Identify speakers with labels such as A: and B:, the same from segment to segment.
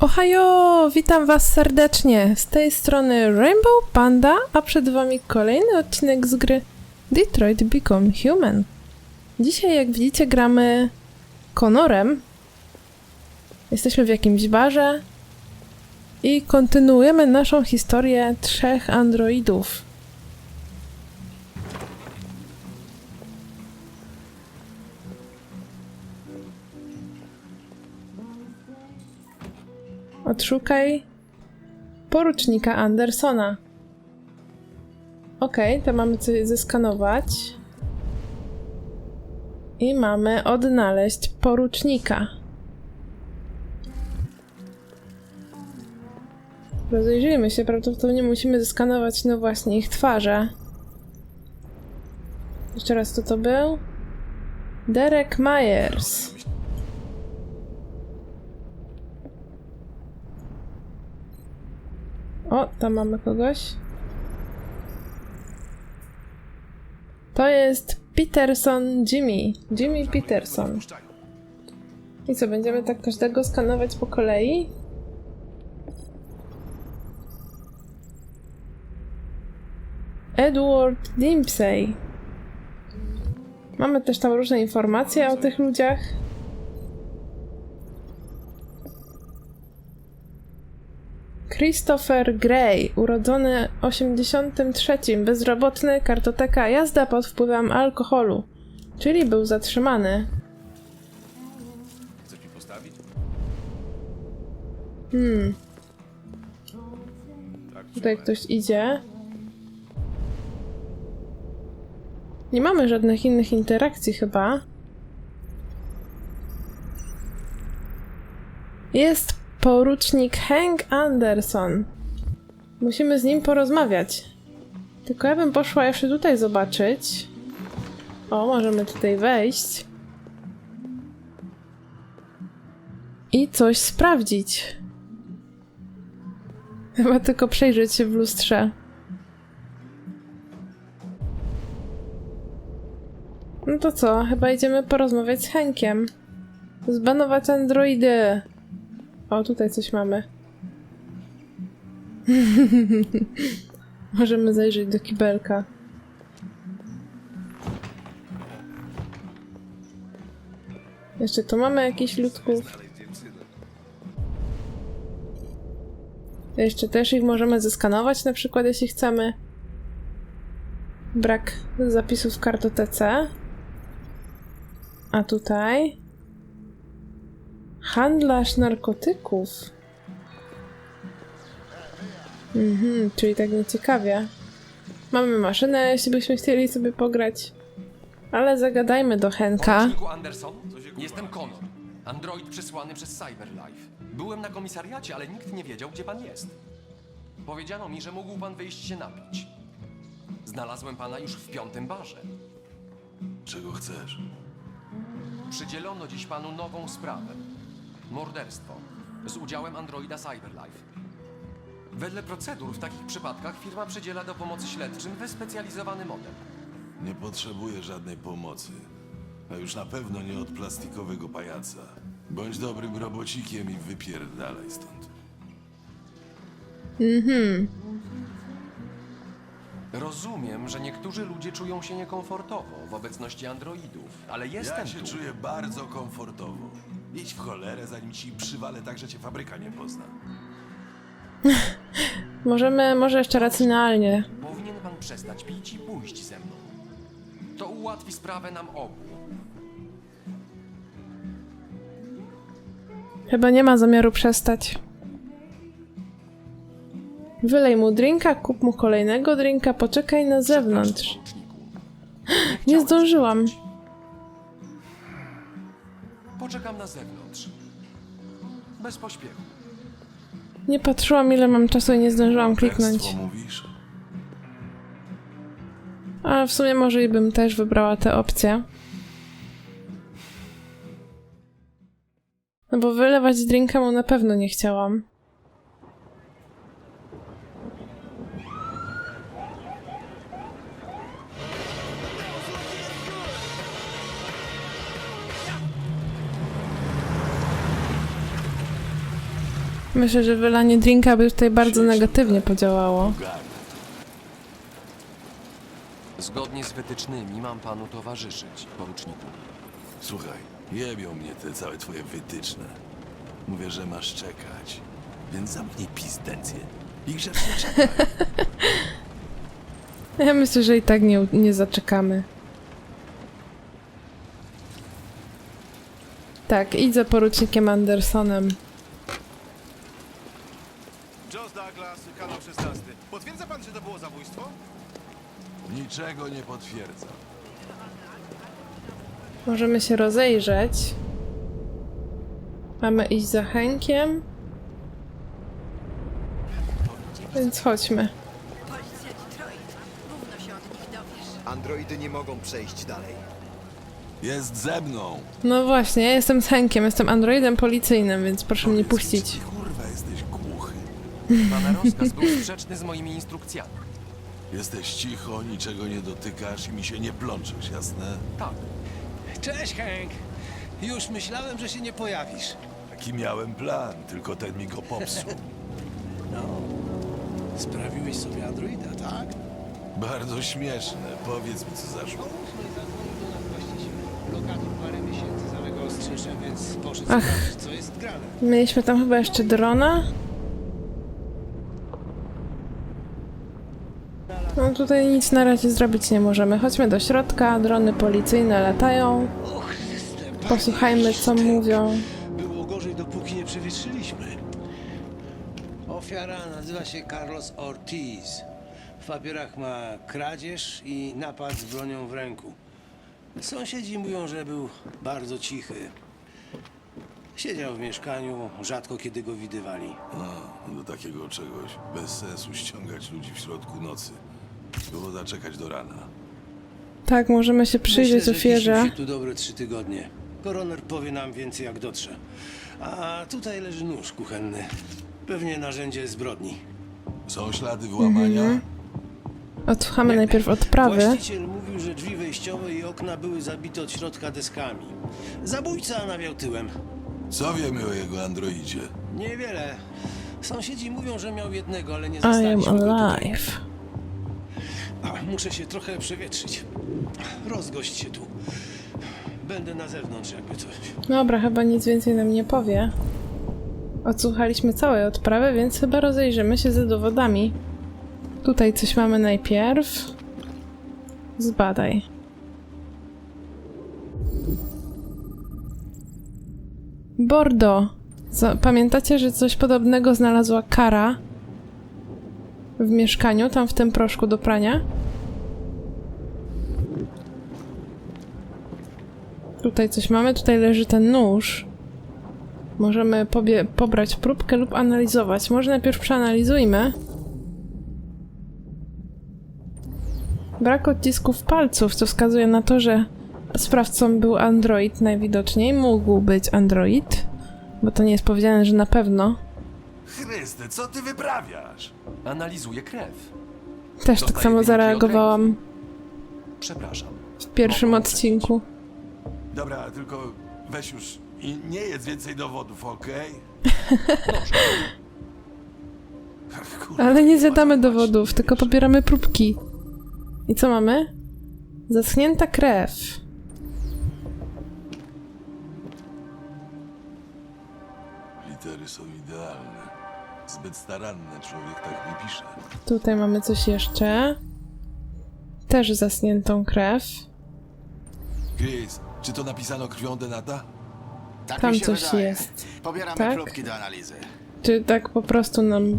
A: Ohajo! Witam Was serdecznie. Z tej strony Rainbow Panda, a przed Wami kolejny odcinek z gry Detroit Become Human. Dzisiaj, jak widzicie, gramy Conorem. Jesteśmy w jakimś barze i kontynuujemy naszą historię trzech androidów. Odszukaj porucznika Andersona. Okej, to mamy coś zeskanować. I mamy odnaleźć porucznika. Rozejrzyjmy się, prawdopodobnie musimy zeskanować, no właśnie, ich twarze. Jeszcze raz, kto to był? Derek Myers. O, tam mamy kogoś. To jest Peterson Jimmy. Jimmy Peterson. I co, będziemy tak każdego skanować po kolei? Edward Dempsey. Mamy też tam różne informacje o tych ludziach. Christopher Gray, urodzony 83, bezrobotny, kartoteka, jazda pod wpływem alkoholu, czyli był zatrzymany.
B: Chcesz mi postawić?
A: Hmm,
B: Tak,
A: tutaj ktoś idzie. Nie mamy żadnych innych interakcji chyba. Jest porucznik Hank Anderson. Musimy z nim porozmawiać. Tylko ja bym poszła jeszcze tutaj zobaczyć. O, możemy tutaj wejść. I coś sprawdzić. Chyba tylko przejrzeć się w lustrze. No to co? Chyba idziemy porozmawiać z Henkiem. Zbanować androidy. O, tutaj coś mamy. Możemy zajrzeć do kibelka. Jeszcze tu mamy jakichś ludków. Jeszcze też ich możemy zeskanować na przykład, jeśli chcemy. Brak zapisów w kartotece. A tutaj... Handlarz narkotyków. Mhm, czyli tak nieciekawie. Mamy maszynę, jeśli byśmy chcieli sobie pograć. Ale zagadajmy do Henka.
C: Poruczniku Anderson, jestem Connor, android przysłany przez Cyberlife. Byłem na komisariacie, ale nikt nie wiedział, gdzie pan jest. Powiedziano mi, że mógł pan wyjść się napić. Znalazłem pana już w piątym barze.
B: Czego chcesz?
C: Przydzielono dziś panu nową sprawę. Morderstwo. Z udziałem androida Cyberlife. Wedle procedur w takich przypadkach firma przydziela do pomocy śledczym wyspecjalizowany model.
B: Nie potrzebuję żadnej pomocy. A już na pewno nie od plastikowego pajaca. Bądź dobrym robocikiem i wypierdalaj stąd.
C: Rozumiem, że niektórzy ludzie czują się niekomfortowo w obecności androidów, ale jestem
B: Ja się
C: tu.
B: czuję bardzo komfortowo. Idź w cholerę, zanim ci przywalę tak, że cię fabryka nie pozna.
A: Możemy, może jeszcze racjonalnie.
C: Powinien pan przestać pić i pójść ze mną. To ułatwi sprawę nam obu.
A: Chyba nie ma zamiaru przestać. Wylej mu drinka, kup mu kolejnego drinka, poczekaj na zewnątrz. Nie
C: chciałem
A: zdążyłam.
C: Poczekam na zewnątrz. Bez pośpiechu.
A: Nie patrzyłam ile mam czasu i nie zdążyłam kliknąć.
B: Mówisz?
A: Ale w sumie może i bym też wybrała tę opcję. No bo wylewać drinka mu na pewno nie chciałam. Myślę, że wylanie drinka by tutaj bardzo negatywnie podziałało.
C: Zgodnie z wytycznymi mam panu towarzyszyć, poruczniku.
B: Słuchaj, jebią mnie te całe twoje wytyczne. Mówię, że masz czekać, więc zamknij pizdencję i grzecznie czekaj.
A: Ja myślę, że i tak nie, nie zaczekamy. Tak, idź za porucznikiem Andersonem.
D: Douglas, kanał 16. Potwierdza pan, że to było zabójstwo?
B: Niczego nie potwierdzam.
A: Możemy się rozejrzeć. Mamy iść za Henkiem. Więc chodźmy.
E: Policja Detroit. Gówno się od nich dowiesz.
F: Androidy nie mogą przejść dalej.
B: Jest ze mną.
A: No właśnie, ja jestem z Henkiem, jestem androidem policyjnym, więc proszę mnie
B: Powiedz mi,
A: puścić.
B: czy.
C: Pana rozkaz był sprzeczny z moimi instrukcjami.
B: Jesteś cicho, niczego nie dotykasz i mi się nie plączesz, jasne?
C: Tak.
G: Cześć, Hank. Już myślałem, że się nie pojawisz.
B: Taki miałem plan, tylko ten mi go popsuł.
G: No, sprawiłeś sobie androida, tak?
B: Bardzo śmieszne. Powiedz mi, co zaszło.
A: Ach.
G: co jest grane.
A: Mieliśmy tam chyba jeszcze drona. No tutaj nic na razie zrobić nie możemy. Chodźmy do środka, drony policyjne latają. Posłuchajmy co mówią.
G: Było gorzej, dopóki nie przewietrzyliśmy. Ofiara nazywa się Carlos Ortiz. W papierach ma kradzież i napad z bronią w ręku. Sąsiedzi mówią, że był bardzo cichy. Siedział w mieszkaniu, rzadko kiedy go widywali.
B: A, do takiego czegoś. Bez sensu ściągać ludzi w środku nocy. Było zaczekać do rana.
A: Tak, możemy się przyjrzeć
G: Myślę, że
A: ofierze.
G: się tu dobre trzy tygodnie. Koroner powie nam więcej jak dotrze. A tutaj leży nóż kuchenny. Pewnie narzędzie zbrodni.
B: Są ślady włamania?
A: Odsłuchamy najpierw odprawy.
G: Właściciel mówił, że drzwi wejściowe i okna były zabite od środka deskami. Zabójca nawiał tyłem.
B: Co wiemy o jego androidzie?
G: Niewiele. Sąsiedzi mówią, że miał jednego, ale nie
A: I am
G: zastaliśmy go tutaj.
A: alive.
G: A, muszę się trochę przewietrzyć. Rozgość się tu. Będę na zewnątrz, jakby coś.
A: Dobra, chyba nic więcej nam nie powie. Odsłuchaliśmy całej odprawy, więc chyba rozejrzymy się za dowodami. Tutaj coś mamy najpierw. Zbadaj. Bordo. Pamiętacie, że coś podobnego znalazła Kara w mieszkaniu, tam w tym proszku do prania? Tutaj coś mamy, tutaj leży ten nóż. Możemy pobrać próbkę lub analizować. Może najpierw przeanalizujmy. Brak odcisków palców, co wskazuje na to, że sprawcą był android najwidoczniej. Mógł być android, bo to nie jest powiedziane, że na pewno.
B: Co ty wyprawiasz?
C: Analizuję krew.
A: Też tak samo zareagowałam
C: Przepraszam.
A: w pierwszym odcinku.
B: Dobra, tylko weź już i nie jedz więcej dowodów, okej? Ach, kurwa,
A: Ale nie zjadamy dowodów,
B: nie
A: tylko pobieramy próbki. I co mamy? Zaschnięta krew.
B: Litery są idealne. Zbyt staranne, człowiek tak nie pisze.
A: Tutaj mamy coś jeszcze. Też zaschniętą krew.
B: Chris, czy to napisano krwią Denata?
F: Tak
A: Tam
F: mi się
A: coś
F: wydaje.
A: jest.
F: Pobieramy
A: Tak?
F: próbki do analizy.
A: Czy tak po prostu nam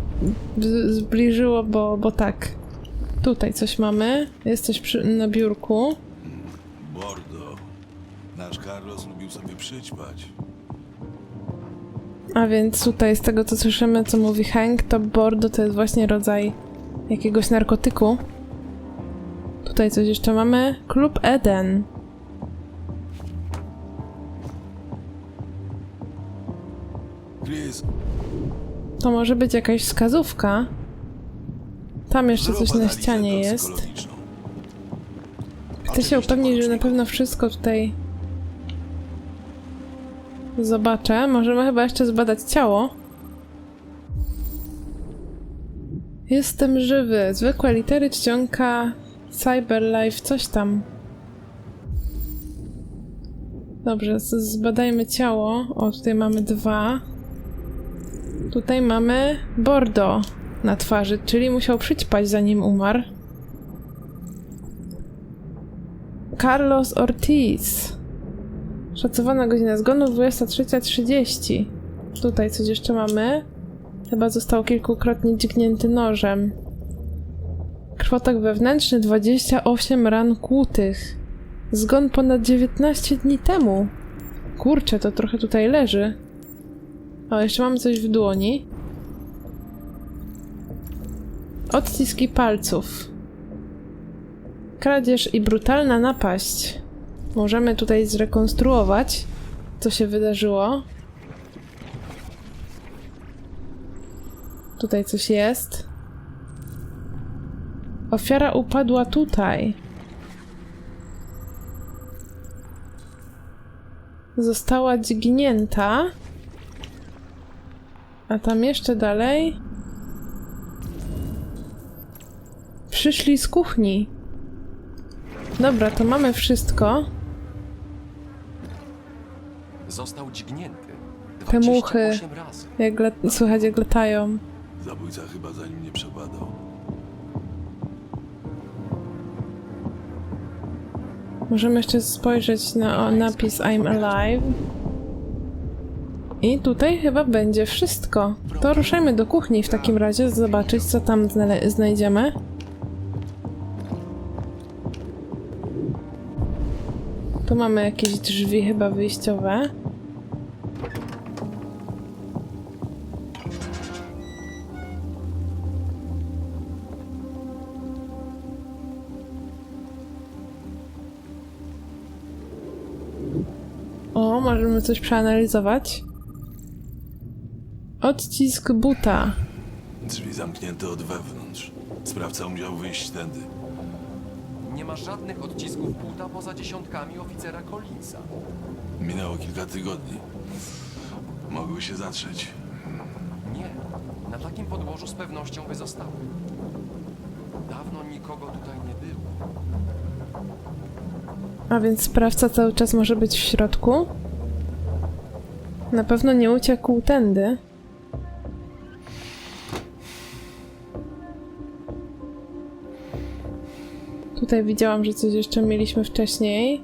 A: z- zbliżyło, bo, bo tak. Tutaj coś mamy. Jest coś przy, na biurku.
B: Bordo. Nasz Carlos lubił sobie przyćpać.
A: A więc tutaj z tego co słyszymy, co mówi Hank, to bordo to jest właśnie rodzaj jakiegoś narkotyku. Tutaj coś jeszcze mamy. Klub Eden. To może być jakaś wskazówka. Tam jeszcze coś na ścianie jest. Chcę się upewnić, że na pewno wszystko tutaj zobaczę. Możemy chyba jeszcze zbadać ciało. Jestem żywy. Zwykłe litery czcionka Cyberlife, coś tam. Dobrze, zbadajmy ciało. O, tutaj mamy dwa. Tutaj mamy Bordo na twarzy, czyli musiał przyćpać zanim umarł. Carlos Ortiz. Szacowana godzina zgonu 23.30. Tutaj coś jeszcze mamy. Chyba został kilkukrotnie dźgnięty nożem. Krwotok wewnętrzny 28 ran kłutych. Zgon ponad 19 dni temu. Kurczę, to trochę tutaj leży. O, jeszcze mamy coś w dłoni. Odciski palców. Kradzież i brutalna napaść. Możemy tutaj zrekonstruować, co się wydarzyło. Tutaj coś jest. Ofiara upadła tutaj. Została dźgnięta. A tam jeszcze dalej. Przyszli z kuchni. Dobra, to mamy wszystko.
C: Został dźgnięty.
A: Te muchy.
C: 28 razy.
A: Jak lat- słychać, jak latają.
B: Zabójca chyba za nim nie przebadał.
A: Możemy jeszcze spojrzeć na o, napis I'm alive. I tutaj chyba będzie wszystko. To ruszajmy do kuchni w takim razie, zobaczyć co tam znale- znajdziemy. Tu mamy jakieś drzwi chyba wyjściowe. O, możemy coś przeanalizować. Odcisk buta.
B: Drzwi zamknięte od wewnątrz. Sprawca musiał wyjść tędy.
C: Nie ma żadnych odcisków buta poza dziesiątkami oficera Collinsa.
B: Minęło kilka tygodni. Mogły się zatrzeć.
C: Nie, na takim podłożu z pewnością by zostały. Dawno nikogo tutaj nie było.
A: A więc sprawca cały czas może być w środku. Na pewno nie uciekł tędy. Tutaj widziałam, że coś jeszcze mieliśmy wcześniej.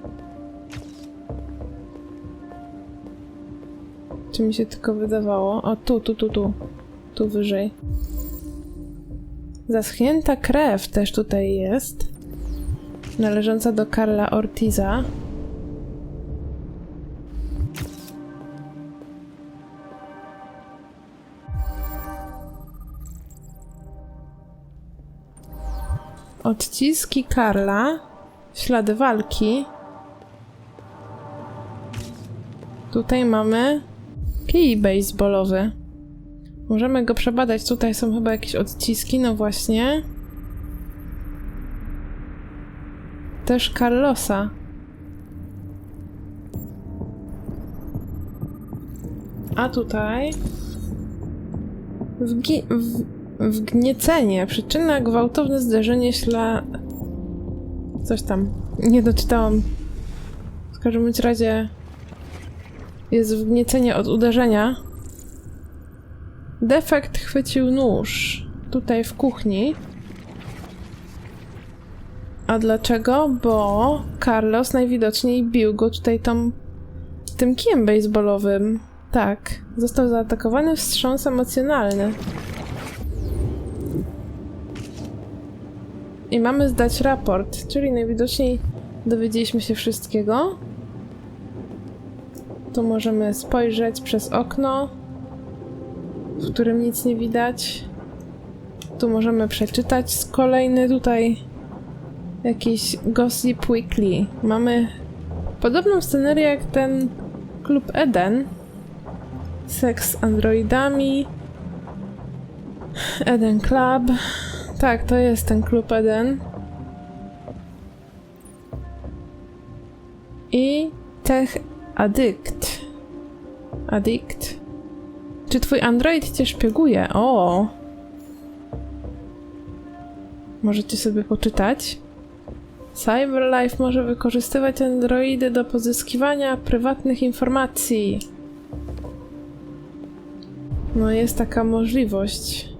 A: Czy mi się tylko wydawało? O, tu, tu, tu, tu. Tu wyżej. Zaschnięta krew też tutaj jest należąca do Karla Ortiza. Odciski Karla, ślady walki. Tutaj mamy kij baseballowy. Możemy go przebadać. Tutaj są chyba jakieś odciski, no właśnie. Też Carlosa. A tutaj. Wgi- w- wgniecenie. Przyczyna gwałtowne zderzenie śla. Coś tam. Nie doczytałam. W każdym razie. Jest wgniecenie od uderzenia. Defekt chwycił nóż. Tutaj w kuchni. A dlaczego? Bo Carlos najwidoczniej bił go tutaj tą, tym kijem baseballowym. Tak, został zaatakowany wstrząs emocjonalny. I mamy zdać raport, czyli najwidoczniej dowiedzieliśmy się wszystkiego. Tu możemy spojrzeć przez okno, w którym nic nie widać. Tu możemy przeczytać z kolejny tutaj jakiś Gossip Weekly. Mamy podobną scenerię jak ten klub Eden. Seks z androidami. Eden Club. Tak, to jest ten klub Eden. I Tech Addict. Addict. Czy twój android cię szpieguje? O! Możecie sobie poczytać. CyberLife może wykorzystywać androidy do pozyskiwania prywatnych informacji. No jest taka możliwość.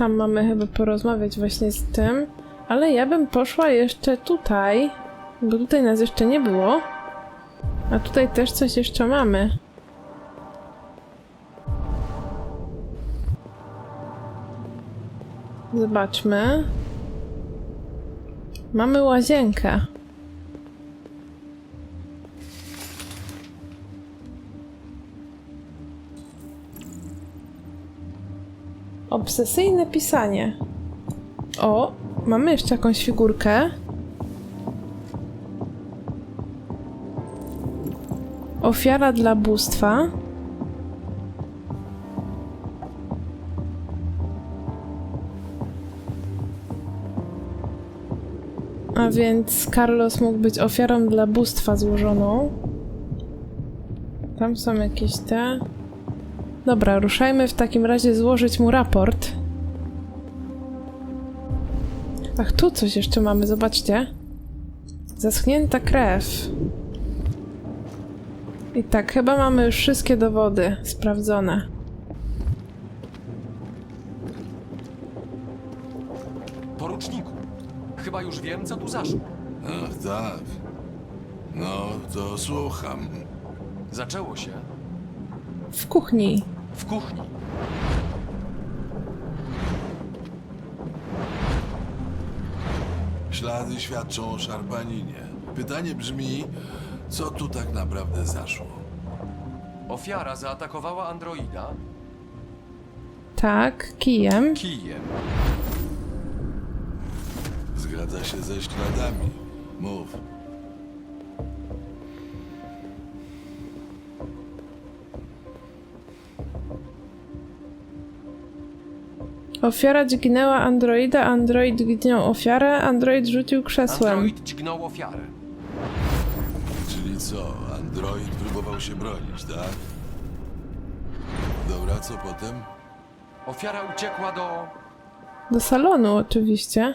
A: Tam mamy chyba porozmawiać właśnie z tym. Ale ja bym poszła jeszcze tutaj, bo tutaj nas jeszcze nie było. A tutaj też coś jeszcze mamy. Zobaczmy. Mamy łazienkę. Obsesyjne pisanie. O, mamy jeszcze jakąś figurkę. Ofiara dla bóstwa. A więc Carlos mógł być ofiarą dla bóstwa złożoną. Tam są jakieś te. Dobra, ruszajmy w takim razie złożyć mu raport. Ach, tu coś jeszcze mamy, zobaczcie. Zaschnięta krew. I tak, chyba mamy już wszystkie dowody sprawdzone.
C: Poruczniku, chyba już wiem, co tu zaszło.
B: Ach, tak. No, to słucham.
C: Zaczęło się
A: W kuchni.
C: W kuchni.
B: Ślady świadczą o szarpaninie. Pytanie brzmi, co tu tak naprawdę zaszło?
C: Ofiara zaatakowała androida
A: Tak, kijem.
C: kijem.
B: Zgadza się ze śladami. Mów.
A: Ofiara dźgnęła androida, android dźgnął ofiarę, android rzucił krzesłem.
C: Android dźgnął ofiarę.
B: Czyli co? Android próbował się bronić, tak? Dobra, co potem?
C: Ofiara uciekła do
A: Do salonu oczywiście.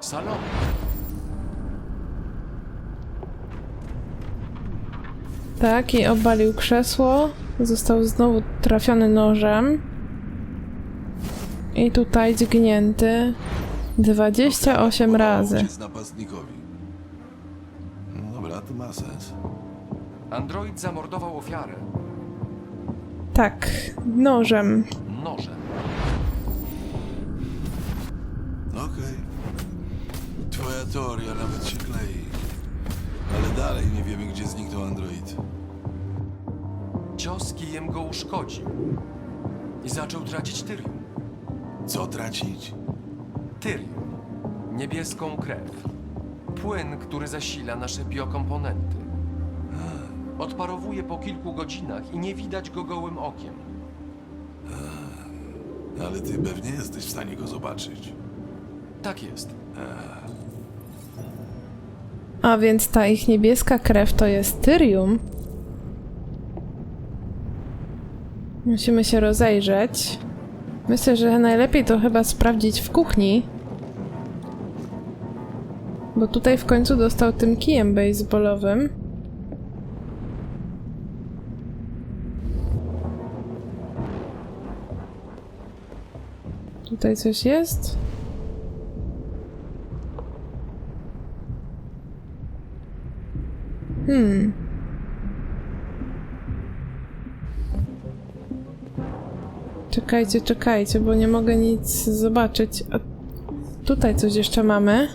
C: salonu.
A: Tak, i obalił krzesło. Został znowu trafiony nożem. I tutaj dźgnięty 28
B: Próbował
A: razy.
B: uciec napastnikowi. No dobra, to ma sens.
C: Android zamordował ofiarę
A: Tak, nożem.
C: nożem.
B: Okej. Twoja teoria nawet się klei. Ale dalej nie wiemy, gdzie zniknął android.
C: Cios kijem go uszkodził i zaczął tracić tyrium.
B: Co tracić?
C: Tyrium. Niebieską krew. Płyn, który zasila nasze biokomponenty. Odparowuje po kilku godzinach i nie widać go gołym okiem.
B: Ale ty pewnie jesteś w stanie go zobaczyć.
C: Tak jest.
A: A więc ta ich niebieska krew to jest tyrium. Musimy się rozejrzeć. Myślę, że najlepiej to chyba sprawdzić w kuchni. Bo tutaj w końcu dostał tym kijem baseballowym. Tutaj coś jest? Hmm. Czekajcie, czekajcie, bo nie mogę nic zobaczyć. A tutaj coś jeszcze mamy.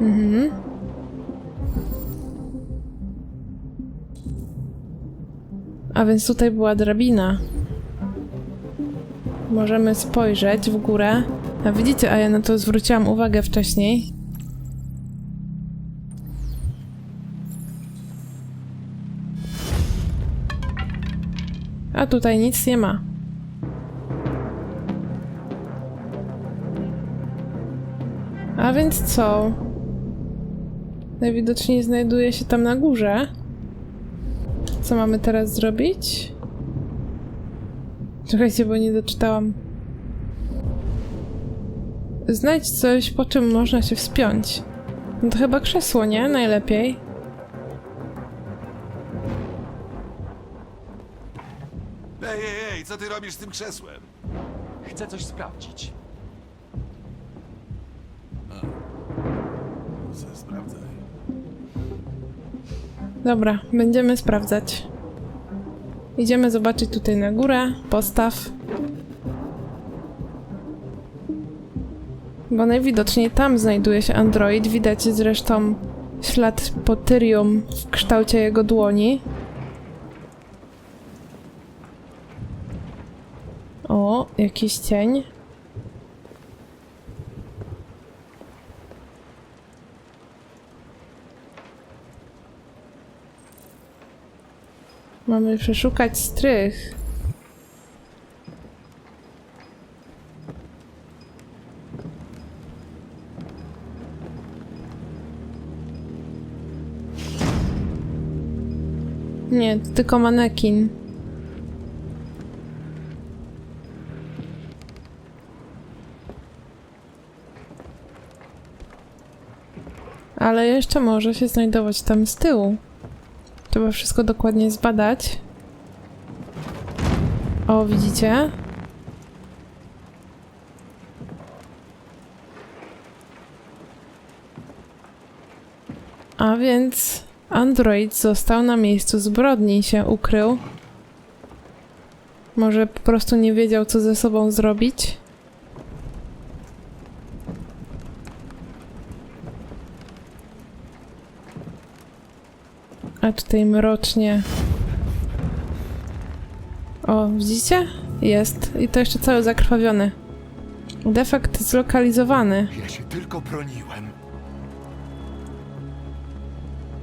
A: Mhm. A więc tutaj była drabina. Możemy spojrzeć w górę. A widzicie, a ja na to zwróciłam uwagę wcześniej. A tutaj nic nie ma. A więc co? Najwidoczniej znajduje się tam na górze. Co mamy teraz zrobić? Czekajcie, bo nie doczytałam. Znajdź coś, po czym można się wspiąć. No to chyba krzesło, nie? Najlepiej.
B: Ty robisz z tym krzesłem?
C: Chcę coś sprawdzić.
B: Co sprawdzaj.
A: Dobra, będziemy sprawdzać. Idziemy zobaczyć tutaj na górę. Postaw. Bo najwidoczniej tam znajduje się android. Widać zresztą ślad potyrium w kształcie jego dłoni. O, jakiś cień. Mamy przeszukać strych. Nie, to tylko manekin. Ale jeszcze może się znajdować tam z tyłu. Trzeba wszystko dokładnie zbadać. O, widzicie? A więc android został na miejscu zbrodni i się ukrył. Może po prostu nie wiedział, co ze sobą zrobić? A tutaj mrocznie. O, widzicie? Jest. I to jeszcze cały zakrwawiony. Defekt zlokalizowany.
F: Ja się tylko broniłem.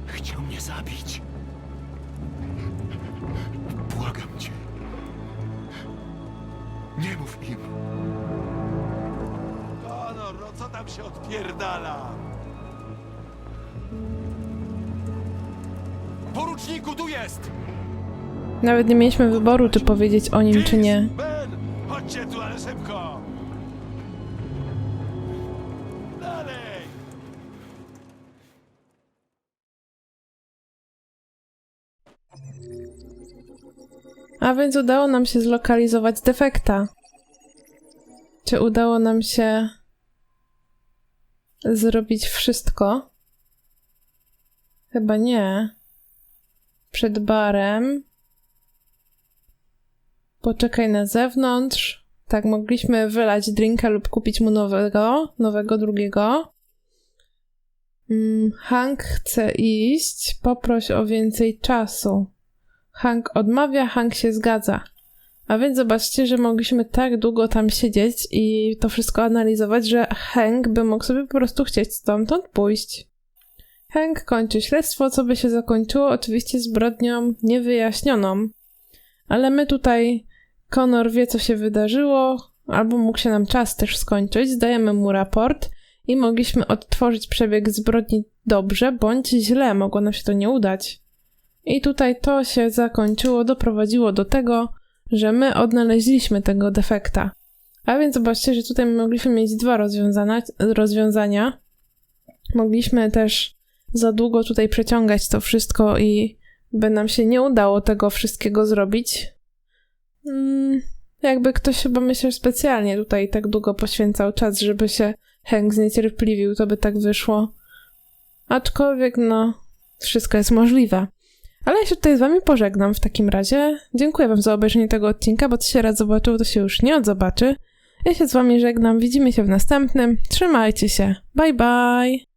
F: Chciał mnie zabić. Błagam cię. Nie mów im.
B: Konor, no co tam się odpierdala?
C: Poruczniku, tu jest!
A: Nawet nie mieliśmy wyboru, czy powiedzieć o nim, czy nie.
B: Ben! Chodźcie tu, ale szybko! Dalej!
A: A więc udało nam się zlokalizować defekta. Czy udało nam się zrobić wszystko? Chyba nie. Przed barem. Poczekaj na zewnątrz. Tak, mogliśmy wylać drinka lub kupić mu nowego, nowego drugiego. Mm, Hank chce iść. Poproś o więcej czasu. Hank odmawia, Hank się zgadza. A więc zobaczcie, że mogliśmy tak długo tam siedzieć i to wszystko analizować, że Hank by mógł sobie po prostu chcieć stamtąd pójść. Hank kończy śledztwo, co by się zakończyło oczywiście zbrodnią niewyjaśnioną. Ale my tutaj, Connor wie, co się wydarzyło, albo mógł się nam czas też skończyć, zdajemy mu raport i mogliśmy odtworzyć przebieg zbrodni dobrze bądź źle, mogło nam się to nie udać. I tutaj to się zakończyło, doprowadziło do tego, że my odnaleźliśmy tego defekta. A więc zobaczcie, że tutaj mogliśmy mieć dwa rozwiązania. Mogliśmy też za długo tutaj przeciągać to wszystko i by nam się nie udało tego wszystkiego zrobić. Mm, jakby ktoś chyba myślał specjalnie tutaj tak długo poświęcał czas, żeby się Hank zniecierpliwił, to by tak wyszło. Aczkolwiek, no, wszystko jest możliwe. Ale ja się tutaj z wami pożegnam w takim razie. Dziękuję wam za obejrzenie tego odcinka, bo co się raz zobaczyło, to się już nie odzobaczy. Ja się z wami żegnam, widzimy się w następnym. Trzymajcie się. Bye bye!